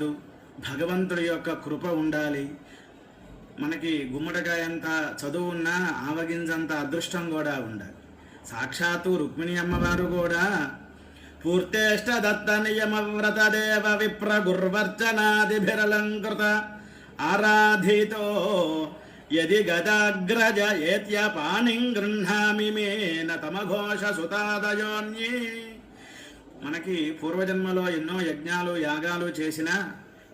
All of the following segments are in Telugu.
కాదు. భగవంతుడి యొక్క కృప ఉండాలి. మనకి గుమ్మడికాయ అంత చదువు ఉన్నా ఆవగింజంత అదృష్టం కూడా ఉండాలి. సాక్షాత్తు రుక్మిణి అమ్మవారు కూడా పూర్తేష్ట దత్త నియమ వ్రత దేవ విప్ర గుర్వర్చనాదిభిరలంకృత ఆరాధితో యది గదాగ్రజ ఏత్య పాణిం గృహామి మేన తమఘోష సుతాదయోన్యే. మనకి పూర్వజన్మలో ఎన్నో యజ్ఞాలు యాగాలు చేసినా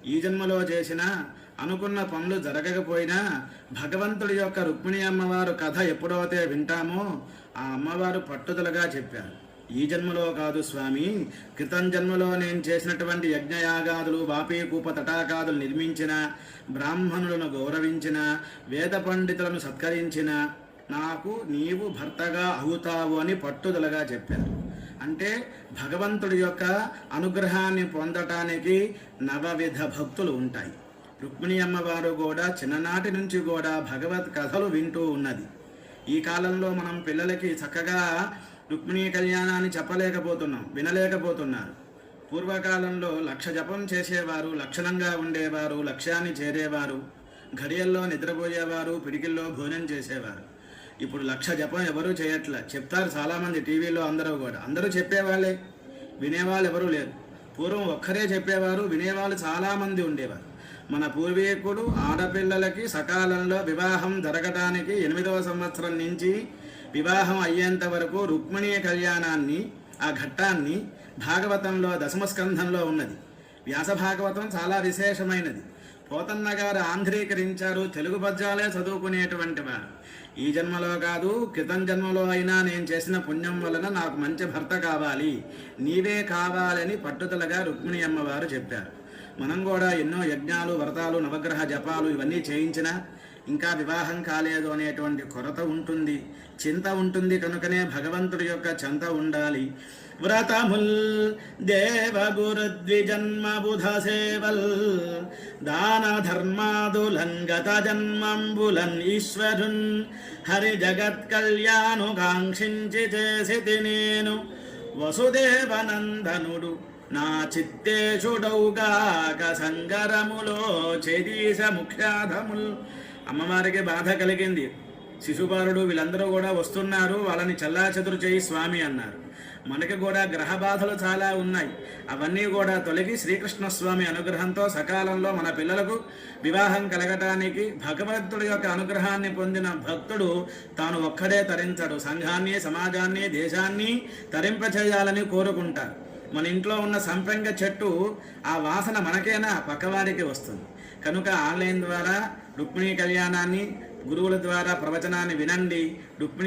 ఈ జన్మలో చేసినా అనుకున్న పనులు జరగకపోయినా భగవంతుడి యొక్క రుక్మిణి అమ్మవారు కథ ఎప్పుడైతే వింటామో ఆ అమ్మవారు పట్టుదలగా చెప్పారు. ఈ జన్మలో కాదు స్వామి క్రితం జన్మలో నేను చేసినటువంటి యజ్ఞయాగాదులు వాపీకూప తటాకాదులు నిర్మించిన బ్రాహ్మణులను గౌరవించిన వేద పండితులను సత్కరించిన నాకు నీవు భర్తగా అవుతావు అని పట్టుదలగా చెప్పారు. అంటే భగవంతుడి యొక్క అనుగ్రహాన్ని పొందటానికి నవవిధ భక్తులు ఉంటాయి. రుక్మిణి అమ్మవారు కూడా చిన్ననాటి నుంచి కూడా భగవత్ కథలు వింటూ ఉన్నది. ఈ కాలంలో మనం పిల్లలకి చక్కగా రుక్మిణీ కళ్యాణాన్ని చెప్పలేకపోతున్నాం వినలేకపోతున్నారు. పూర్వకాలంలో లక్ష జపం చేసేవారు లక్షణంగా ఉండేవారు లక్ష్యాన్ని చేరేవారు ఘడియల్లో నిద్రపోయేవారు పిడికిల్లో భోజనం చేసేవారు. ఇప్పుడు లక్ష జపం ఎవరూ చేయట్లే. చెప్తారు చాలామంది టీవీలో అందరూ కూడా. అందరూ చెప్పేవాళ్ళే. వినేవాళ్ళు ఎవరూ లేరు. పూర్వం ఒక్కరే చెప్పేవారు వినేవాళ్ళు చాలామంది ఉండేవారు. మన పూర్వీకుడు ఆడపిల్లలకి సకాలంలో వివాహం జరగటానికి ఎనిమిదవ సంవత్సరం నుంచి వివాహం అయ్యేంత వరకు రుక్మిణీ కళ్యాణాన్ని ఆ ఘట్టాన్ని భాగవతంలో దశమస్కంధంలో ఉన్నది. వ్యాస భాగవతం చాలా విశేషమైనది. పోతన్న గారు ఆంధ్రీకరించారు తెలుగు పద్యాలే చదువుకునేటువంటి వారు. ఈ జన్మలో కాదు క్రితం జన్మలో అయినా నేను చేసిన పుణ్యం వలన నాకు మంచి భర్త కావాలి. నీవే కావాలని పట్టుదలగా రుక్మిణి అమ్మవారు చెప్పారు. మనం కూడా ఎన్నో యజ్ఞాలు వ్రతాలు నవగ్రహ జపాలు ఇవన్నీ చేయించినా ఇంకా వివాహం కాలేదు అనేటువంటి కొరత ఉంటుంది చింత ఉంటుంది కనుకనే భగవంతుడి యొక్క చింత ఉండాలి. వ్రతముల్ దేవ సేవల్ దాన ధర్మాదులన్ గత జన్మంబులన్ ఈశ్వరున్ హరి జగత్ కళ్యాణుకాంక్షించి చేసి నేను. వసుదేవనందనుడు నా చిత్తేషుడౌగాక సంగరములో చెదీశ ముఖ్యాధముల్ అమ్మవారికి బాధ కలిగింది. శిశుపాలుడు వీళ్ళందరూ కూడా వస్తున్నారు. వాళ్ళని చల్లాచెదురు చేయి స్వామి అన్నారు. మనకి కూడా గ్రహ బాధలు చాలా ఉన్నాయి. అవన్నీ కూడా తొలగి శ్రీకృష్ణ స్వామి అనుగ్రహంతో సకాలంలో మన పిల్లలకు వివాహం కలగటానికి భగవంతుడి యొక్క అనుగ్రహాన్ని పొందిన భక్తుడు తాను ఒక్కడే తరించడు. సంఘాన్ని సమాజాన్ని దేశాన్ని తరింపచేయాలని కోరుకుంటారు. మన ఇంట్లో ఉన్న సంప్రంగ చెట్టు ఆ వాసన మనకేనా? పక్కవారికి వస్తుంది. కనుక ఆన్లైన్ ద్వారా రుక్మిణీ కళ్యాణాన్ని గురువుల ద్వారా ప్రవచనాన్ని వినండి. రుక్మిణీ